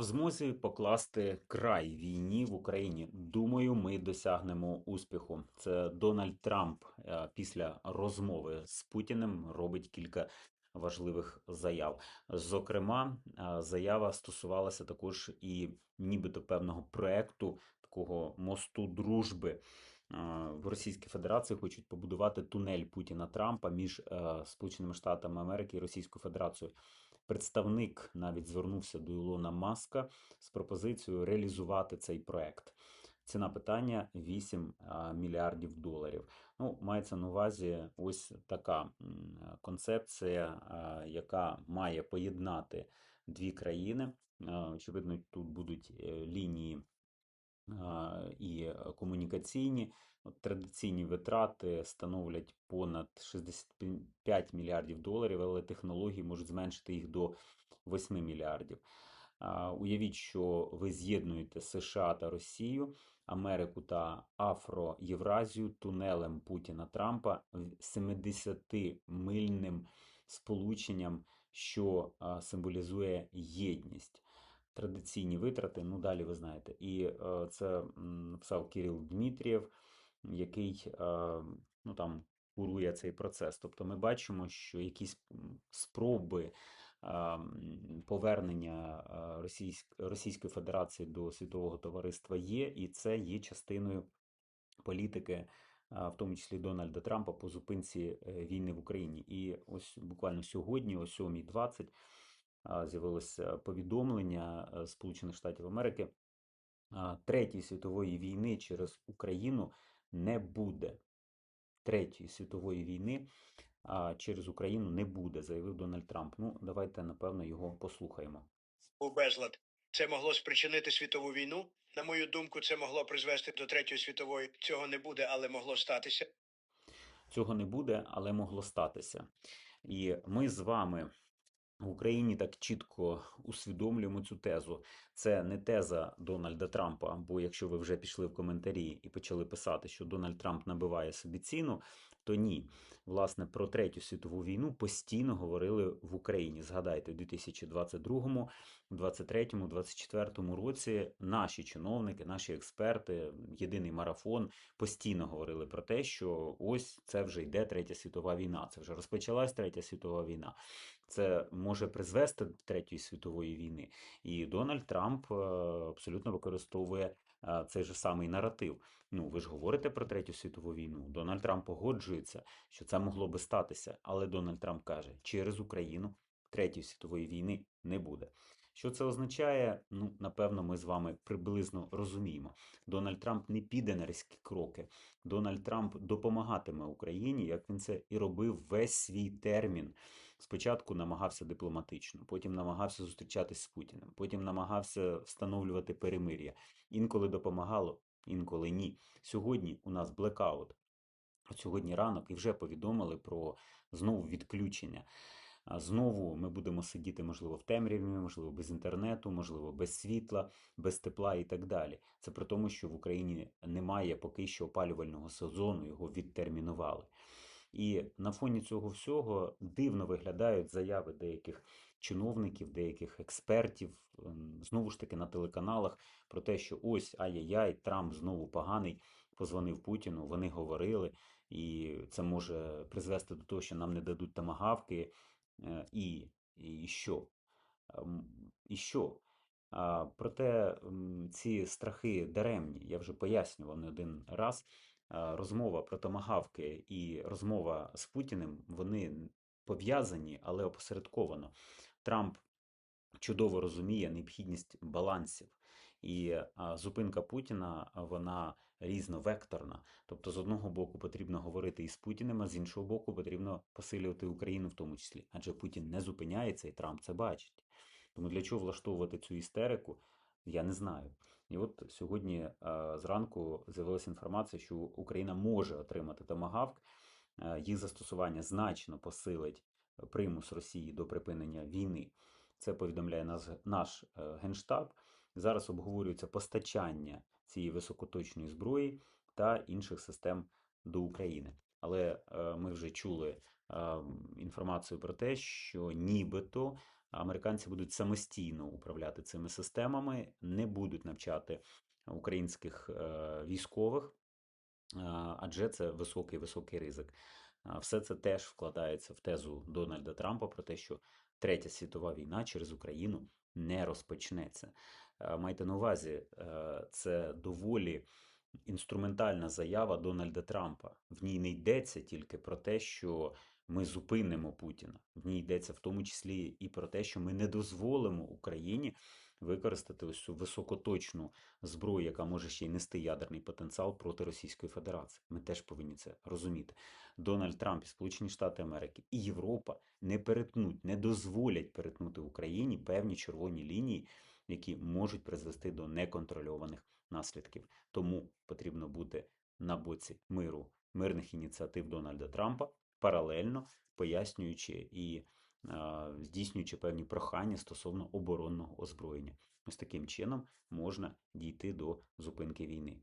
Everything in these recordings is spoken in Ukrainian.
в змозі покласти край війні в Україні. Думаю, ми досягнемо успіху. Це Дональд Трамп е, після розмови з Путіним робить кілька важливих заяв. Зокрема, е, заява стосувалася також і нібито певного проекту такого мосту дружби. Е, В Російській Федерації хочуть побудувати тунель Путіна Трампа між Сполученими Штатами Америки і Російською Федерацією. Представник навіть звернувся до Ілона Маска з пропозицією реалізувати цей проект. Ціна питання 8 мільярдів доларів. Ну, мається на увазі ось така концепція, яка має поєднати дві країни. Очевидно, тут будуть е, лінії і комунікаційні. От Традиційні витрати становлять понад 65 мільярдів доларів, але технології можуть зменшити їх до 8 мільярдів. Уявіть, що ви з'єднуєте США та Росію, Америку та Афро-Євразію тунелем Путіна Трампа в 70-мильним сполученням, що символізує єдність. Традиційні витрати, ну далі ви знаєте. І е, це написав Кирил Дмитрієв, який е, ну, там курує цей процес. Тобто ми бачимо, що якісь спроби повернення а, Російської Федерації до світового товариства є, і це є частиною політики, в тому числі Дональда Трампа, по зупинці е, війни в Україні. І ось буквально сьогодні, о 7.20, а, з'явилося повідомлення е, Сполучених Штатів Америки. Третьої світової війни через Україну не буде. Третьої світової війни через Україну не буде, заявив Дональд Трамп. Ну, давайте, напевно, його послухаємо. був безлад. Це могло спричинити світову війну. На мою думку, це могло призвести до третьої світової. Цього не буде, але могло статися. Цього не буде, але могло статися. І ми з вами в Україні так чітко усвідомлюємо цю тезу. Це не теза Дональда Трампа, бо якщо ви вже пішли в коментарі і почали писати, що Дональд Трамп набиває собі ціну, то ні. Власне, про Третю світову війну постійно говорили в Україні. Згадайте, у 2022, 2023, 2024 році наші чиновники, наші експерти, єдиний марафон постійно говорили про те, що ось це вже йде Третя світова війна, це вже розпочалась Третя світова війна. Це може призвести до Третьої світової війни. І Дональд Трамп е, абсолютно використовує цей же самий наратив. Ну, ви ж говорите про Третю світову війну. Дональд Трамп погоджується, що це могло би статися, але Дональд Трамп каже, через Україну Третьої світової війни не буде. Що це означає? Ну, напевно, ми з вами приблизно розуміємо. Дональд Трамп не піде на різкі кроки. Дональд Трамп допомагатиме Україні, як він це і робив весь свій термін. Спочатку намагався дипломатично, потім намагався зустрічатись з Путіним, потім намагався встановлювати перемир'я. Інколи допомагало, інколи ні. Сьогодні у нас блекаут. Сьогодні ранок і вже повідомили про знову відключення. Знову ми будемо сидіти, можливо, в темряві, можливо, без інтернету, можливо, без світла, без тепла і так далі. Це при тому, що в Україні немає поки що опалювального сезону, його відтермінували. І на фоні цього всього дивно виглядають заяви деяких чиновників, деяких експертів, ем, знову ж таки на телеканалах про те, що ось ай-яй-яй, Трамп знову поганий, позвонив Путіну, вони говорили, і це може призвести до того, що нам не дадуть тамагавки, Е, і, і що? Ем, І що? Проте ці страхи даремні, я вже пояснював не один раз. А, Розмова про томагавки і розмова з Путіним, вони пов'язані, але опосередковано. Трамп чудово розуміє необхідність балансів. І зупинка Путіна вона різновекторна. Тобто, з одного боку потрібно говорити із Путіним, а з іншого боку, потрібно посилювати Україну в тому числі. Адже Путін не зупиняється, і Трамп це бачить. Тому для чого влаштовувати цю істерику, я не знаю. І от сьогодні зранку з'явилася інформація, що Україна може отримати томагавк. Їх застосування значно посилить примус Росії до припинення війни. Це повідомляє нас наш е, генштаб. Зараз обговорюється постачання цієї високоточної зброї та інших систем до України. Але е, ми вже чули е, інформацію про те, що нібито американці будуть самостійно управляти цими системами, не будуть навчати українських е, військових, адже це високий високий ризик. Все це теж вкладається в тезу Дональда Трампа про те, що Третя світова війна через Україну не розпочнеться. Е, Майте на увазі, е, це доволі інструментальна заява Дональда Трампа. В ній не йдеться тільки про те, що ми зупинимо Путіна. В ній йдеться в тому числі і про те, що ми не дозволимо Україні використати ось цю високоточну зброю, яка може ще й нести ядерний потенціал проти Російської Федерації. Ми теж повинні це розуміти. Дональд Трамп і Сполучені Штати Америки і Європа не перетнуть, не дозволять перетнути Україні певні червоні лінії, які можуть призвести до неконтрольованих наслідків. Тому потрібно бути на боці миру, мирних ініціатив Дональда Трампа, паралельно пояснюючи і здійснюючи певні прохання стосовно оборонного озброєння. Ось таким чином можна дійти до зупинки війни.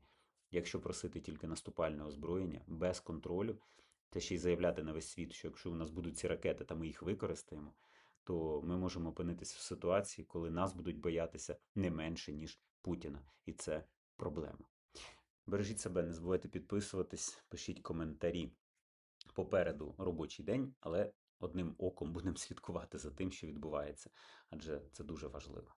Якщо просити тільки наступальне озброєння без контролю, та ще й заявляти на весь світ, що якщо у нас будуть ці ракети, та ми їх використаємо, то ми можемо опинитися в ситуації, коли нас будуть боятися не менше, ніж Путіна. І це проблема. Бережіть себе, не забувайте підписуватись, пишіть коментарі. Попереду робочий день, але одним оком будемо слідкувати за тим, що відбувається, адже це дуже важливо.